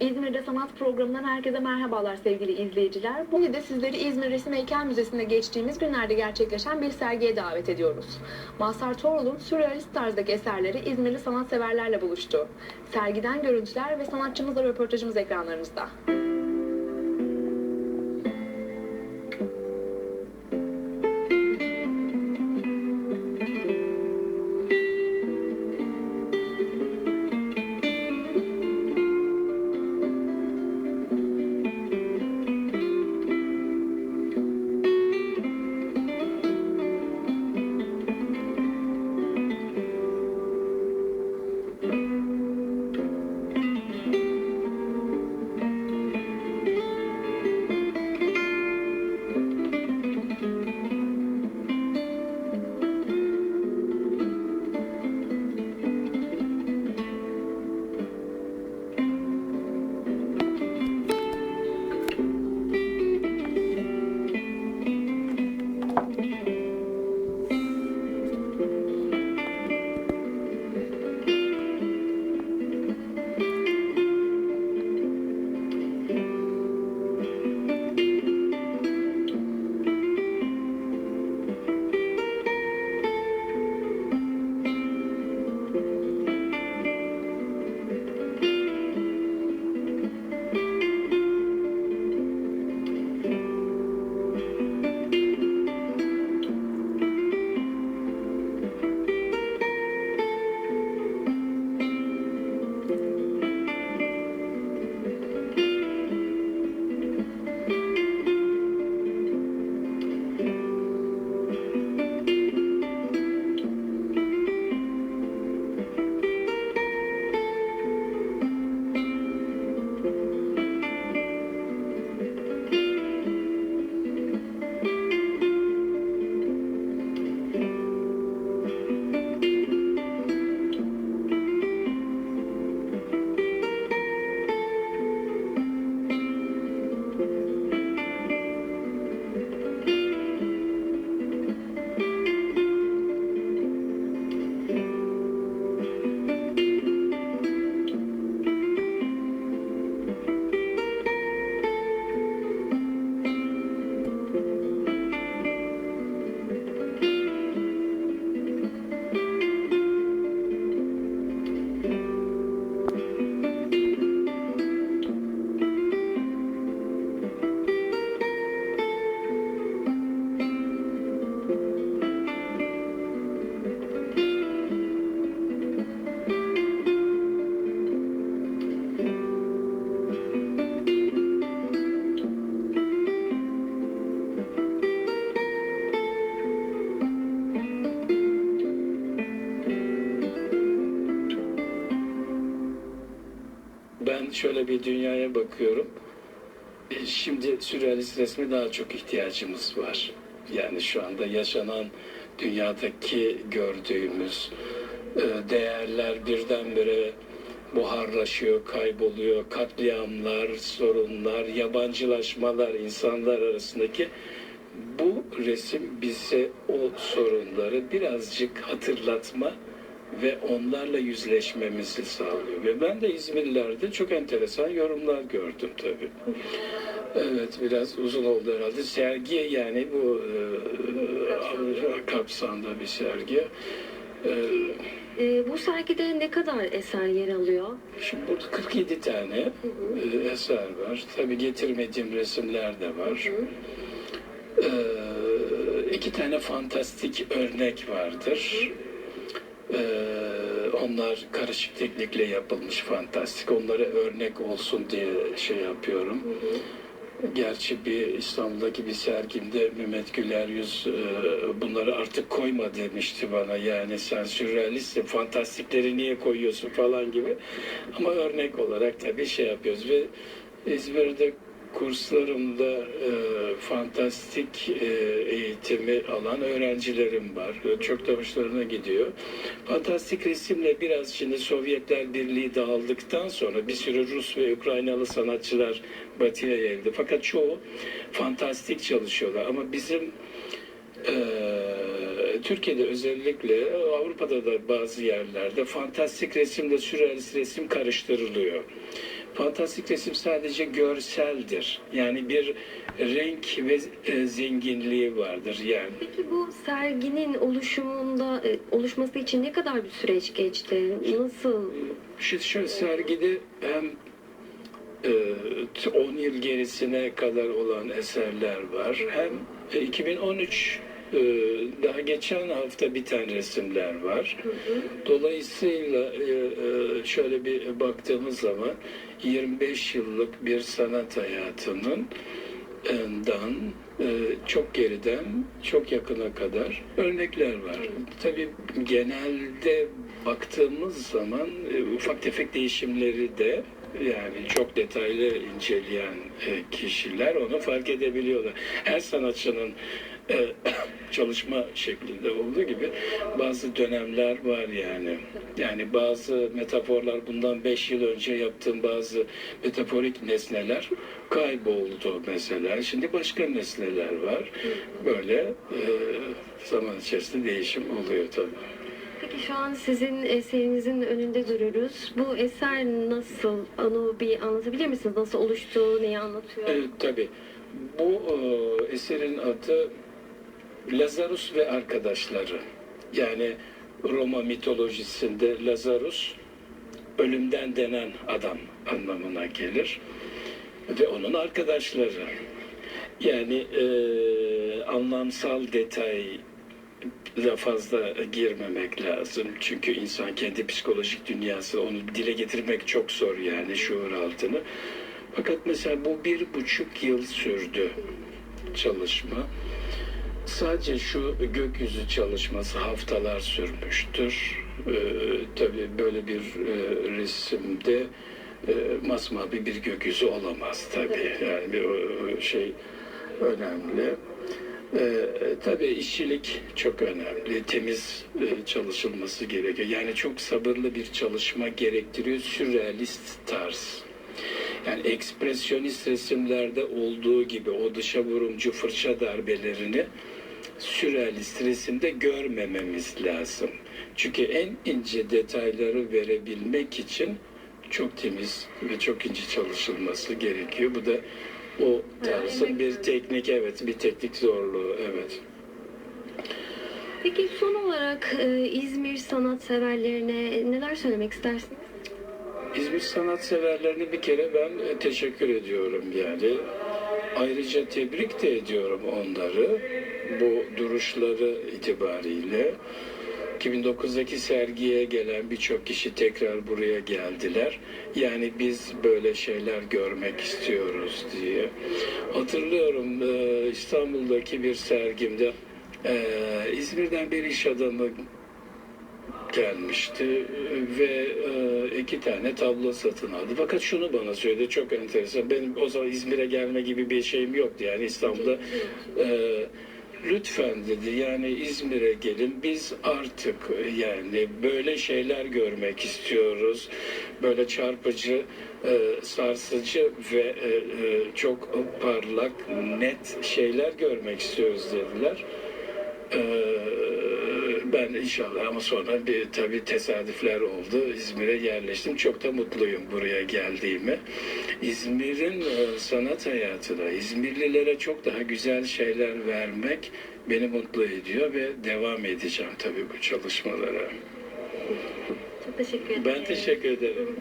İzmir'de sanat programından herkese merhabalar sevgili izleyiciler. Bugün de sizleri İzmir Resim Heykel Müzesi'nde geçtiğimiz günlerde gerçekleşen bir sergiye davet ediyoruz. Mazhar Torol'un sürrealist tarzdaki eserleri İzmirli sanatseverlerle buluştu. Sergiden görüntüler ve sanatçımızla röportajımız ekranlarınızda. Şöyle bir dünyaya bakıyorum. E, Şimdi sürrealist resme daha çok ihtiyacımız var. Yani şu anda yaşanan dünyadaki gördüğümüz e, değerler birdenbire buharlaşıyor, kayboluyor. Katliamlar, sorunlar, yabancılaşmalar insanlar arasındaki bu resim bize o sorunları birazcık hatırlatma ve onlarla yüzleşmemizi sağlıyor. Ve ben de İzmirlilerde çok enteresan yorumlar gördüm tabii. Evet biraz uzun oldu herhalde. Sergi yani bu e, kapsamda bir sergi. E, Ee, bu sergide ne kadar eser yer alıyor? Şimdi burada 47 tane e, eser var. Tabii getirmediğim resimler de var. Ee, iki tane fantastik örnek vardır. Ee, onlar karışık teknikle yapılmış fantastik. Onlara örnek olsun diye şey yapıyorum. Gerçi bir İstanbul'daki bir sergimde Mehmet Güler Yüz e, bunları artık koyma demişti bana. Yani sen sürrealistsin, fantastikleri niye koyuyorsun falan gibi. Ama örnek olarak tabii şey yapıyoruz ve İzmir'de kurslarımda e, fantastik e, eğitimi alan öğrencilerim var. Çok da hoşlarına gidiyor. Fantastik resimle biraz şimdi Sovyetler Birliği dağıldıktan sonra bir sürü Rus ve Ukraynalı sanatçılar batıya yayıldı. Fakat çoğu fantastik çalışıyorlar. Ama bizim e, Türkiye'de özellikle Avrupa'da da bazı yerlerde fantastik resimle sürrealist resim karıştırılıyor. Fantastik resim sadece görseldir. Yani bir renk ve e, zenginliği vardır. Yani Peki bu serginin oluşumunda e, oluşması için ne kadar bir süreç geçti? Nasıl? şu, şu sergide hem e, 10 yıl gerisine kadar olan eserler var. Hem e, 2013 e, daha geçen hafta biten resimler var. Dolayısıyla e, e, şöyle bir baktığımız zaman 25 yıllık bir sanat hayatının dan e, çok geriden çok yakına kadar örnekler var. Tabii genelde baktığımız zaman ufak tefek değişimleri de yani çok detaylı inceleyen e, kişiler onu fark edebiliyorlar. Her sanatçının e, çalışma şeklinde olduğu gibi bazı dönemler var yani. Yani bazı metaforlar bundan 5 yıl önce yaptığım bazı metaforik nesneler kayboldu mesela. Şimdi başka nesneler var. Böyle e, zaman içerisinde değişim oluyor tabii. Peki şu an sizin eserinizin önünde duruyoruz. Bu eser nasıl? Onu bir anlatabilir misiniz? Nasıl oluştu? Neyi anlatıyor? Evet, tabii. Bu e, eserin adı Lazarus ve arkadaşları. Yani Roma mitolojisinde Lazarus ölümden denen adam anlamına gelir ve onun arkadaşları. Yani e, anlamsal detay da fazla girmemek lazım. Çünkü insan kendi psikolojik dünyası onu dile getirmek çok zor yani şuur altını. Fakat mesela bu bir buçuk yıl sürdü çalışma. Sadece şu gökyüzü çalışması haftalar sürmüştür. Ee, tabii böyle bir e, resimde e, masmavi bir gökyüzü olamaz tabii. Yani bir o şey önemli. Ee, tabii işçilik çok önemli. Temiz e, çalışılması gerekiyor. Yani çok sabırlı bir çalışma gerektiriyor. Sürrealist tarz. Yani ekspresyonist resimlerde olduğu gibi o dışa vurumcu fırça darbelerini sürrealist resimde görmememiz lazım. Çünkü en ince detayları verebilmek için çok temiz ve çok ince çalışılması gerekiyor. Bu da o tarzın bir teknik evet bir teknik zorluğu evet. Peki son olarak e, İzmir sanatseverlerine neler söylemek istersiniz? İzmir sanatseverlerine bir kere ben e, teşekkür ediyorum yani. Ayrıca tebrik de ediyorum onları bu duruşları itibariyle. 2009'daki sergiye gelen birçok kişi tekrar buraya geldiler. Yani biz böyle şeyler görmek istiyoruz diye. Hatırlıyorum e, İstanbul'daki bir sergimde e, İzmir'den bir iş adamı gelmişti ve e, iki tane tablo satın aldı. Fakat şunu bana söyledi çok enteresan. Benim o zaman İzmir'e gelme gibi bir şeyim yoktu. Yani İstanbul'da lütfen dedi yani İzmir'e gelin biz artık e, yani böyle şeyler görmek istiyoruz. Böyle çarpıcı, e, sarsıcı ve e, e, çok parlak, net şeyler görmek istiyoruz dediler. Ee, ben inşallah ama sonra bir tabii tesadüfler oldu. İzmir'e yerleştim. Çok da mutluyum buraya geldiğime. İzmir'in e, sanat hayatına, İzmirlilere çok daha güzel şeyler vermek beni mutlu ediyor ve devam edeceğim tabii bu çalışmalara. Çok teşekkür ederim. Ben teşekkür ederim.